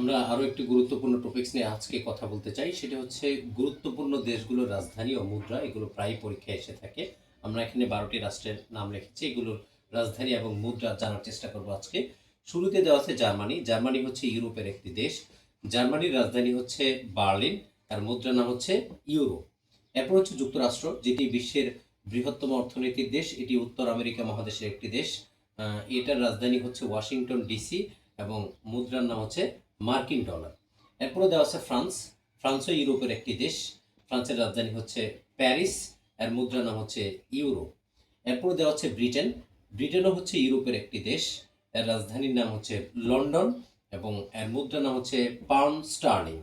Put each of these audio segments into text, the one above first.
আমরা আরও একটি গুরুত্বপূর্ণ টপিকস নিয়ে আজকে কথা বলতে চাই। সেটা হচ্ছে গুরুত্বপূর্ণ দেশগুলোর রাজধানী ও মুদ্রা, এগুলো প্রায় পরীক্ষায় এসে থাকে। আমরা এখানে বারোটি রাষ্ট্রের নাম লিখেছি এগুলোর রাজধানী এবং মুদ্রা জানার চেষ্টা করব আজকে। শুরুতে দেওয়া আছে জার্মানি। জার্মানি হচ্ছে ইউরোপের একটি দেশ। জার্মানির রাজধানী হচ্ছে বার্লিন। আর মুদ্রার নাম হচ্ছে ইউরো। এরপর হচ্ছে যুক্তরাষ্ট্র, যেটি বিশ্বের বৃহত্তম অর্থনীতির দেশ। এটি উত্তর আমেরিকা মহাদেশের একটি দেশ। এটার রাজধানী হচ্ছে ওয়াশিংটন ডিসি এবং মুদ্রার নাম হচ্ছে মার্কিন ডলার। এরপরে দেওয়া আছে ফ্রান্স। ফ্রান্সও ইউরোপের একটি দেশ। ফ্রান্সের রাজধানী হচ্ছে প্যারিস। আর মুদ্রার নাম হচ্ছে ইউরো। এরপরে দেওয়া হচ্ছে ব্রিটেন। ব্রিটেনও হচ্ছে ইউরোপের একটি দেশ। এর রাজধানীর নাম হচ্ছে লন্ডন এবং এর মুদ্রার নাম হচ্ছে পাউন্ড স্টার্লিং।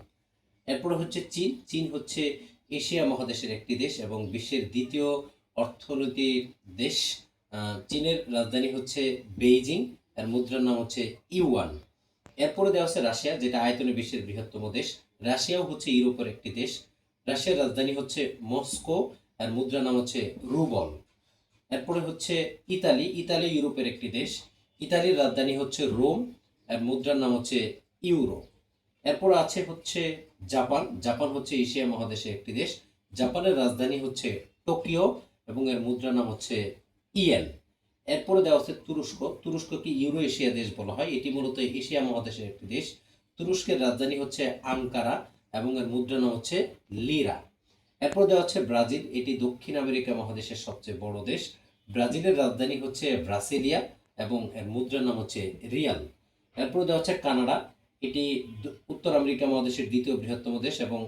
এরপরে হচ্ছে চীন। চীন হচ্ছে এশিয়া মহাদেশের একটি দেশ এবং বিশ্বের দ্বিতীয় অর্থনীতির দেশ। চীনের রাজধানী হচ্ছে বেইজিং। এর মুদ্রার নাম হচ্ছে ইউয়ান। এরপরে দেওয়া আছে রাশিয়া, যেটা আয়তনে বিশ্বের বৃহত্তম দেশ। রাশিয়াও হচ্ছে ইউরোপের একটি দেশ। রাশিয়ার রাজধানী হচ্ছে মস্কো, আর মুদ্রার নাম হচ্ছে রুবল। এরপরে হচ্ছে ইতালি। ইতালি ইউরোপের একটি দেশ। ইতালির রাজধানী হচ্ছে রোম, আর মুদ্রার নাম হচ্ছে ইউরো। এরপর আছে হচ্ছে জাপান। জাপান হচ্ছে এশিয়া মহাদেশের একটি দেশ। জাপানের রাজধানী হচ্ছে টোকিও, এবং এর মুদ্রার নাম হচ্ছে ইয়েন এরপরে দেওয়া হচ্ছে তুরস্ক। তুরস্ককে ইউরো এশিয়া দেশ বলা হয়। এটি মূলত এশিয়া মহাদেশের একটি দেশ। তুরস্কের রাজধানী হচ্ছে আঙ্কারা এবং এর মুদ্রা নাম হচ্ছে লিরা। এরপর দেওয়া হচ্ছে ব্রাজিল। এটি দক্ষিণ আমেরিকা মহাদেশের সবচেয়ে বড় দেশ। ব্রাজিলের রাজধানী হচ্ছে ব্রাসিলিয়া এবং এর মুদ্রার নাম হচ্ছে রিয়াল। এরপর দেওয়া হচ্ছে কানাডা। এটি উত্তর আমেরিকা মহাদেশের দ্বিতীয় বৃহত্তম দেশ এবং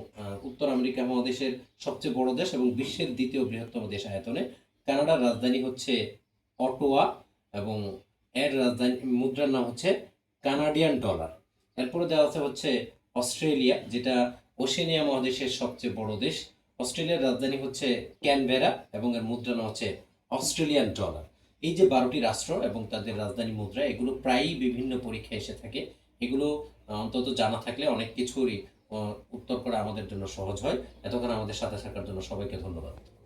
উত্তর আমেরিকা মহাদেশের সবচেয়ে বড় দেশ এবং বিশ্বের দ্বিতীয় বৃহত্তম দেশ আয়তনে। কানাডার রাজধানী হচ্ছে অটোয়া এবং এর রাজধানী, মুদ্রার নাম হচ্ছে কানাডিয়ান ডলার। এরপরে দেওয়া আছে হচ্ছে অস্ট্রেলিয়া, যেটা ওশেনিয়া মহাদেশের সবচেয়ে বড় দেশ। অস্ট্রেলিয়ার রাজধানী হচ্ছে ক্যানবেরা এবং এর মুদ্রা নাম হচ্ছে অস্ট্রেলিয়ান ডলার। এই যে বারোটি রাষ্ট্র এবং তাদের রাজধানী মুদ্রা, এগুলো প্রায়ই বিভিন্ন পরীক্ষায় এসে থাকে। এগুলো অন্তত জানা থাকলে অনেক কিছুরই উত্তর করা আমাদের জন্য সহজ হয়। এতক্ষণ আমাদের সাথে থাকার জন্য সবাইকে ধন্যবাদ।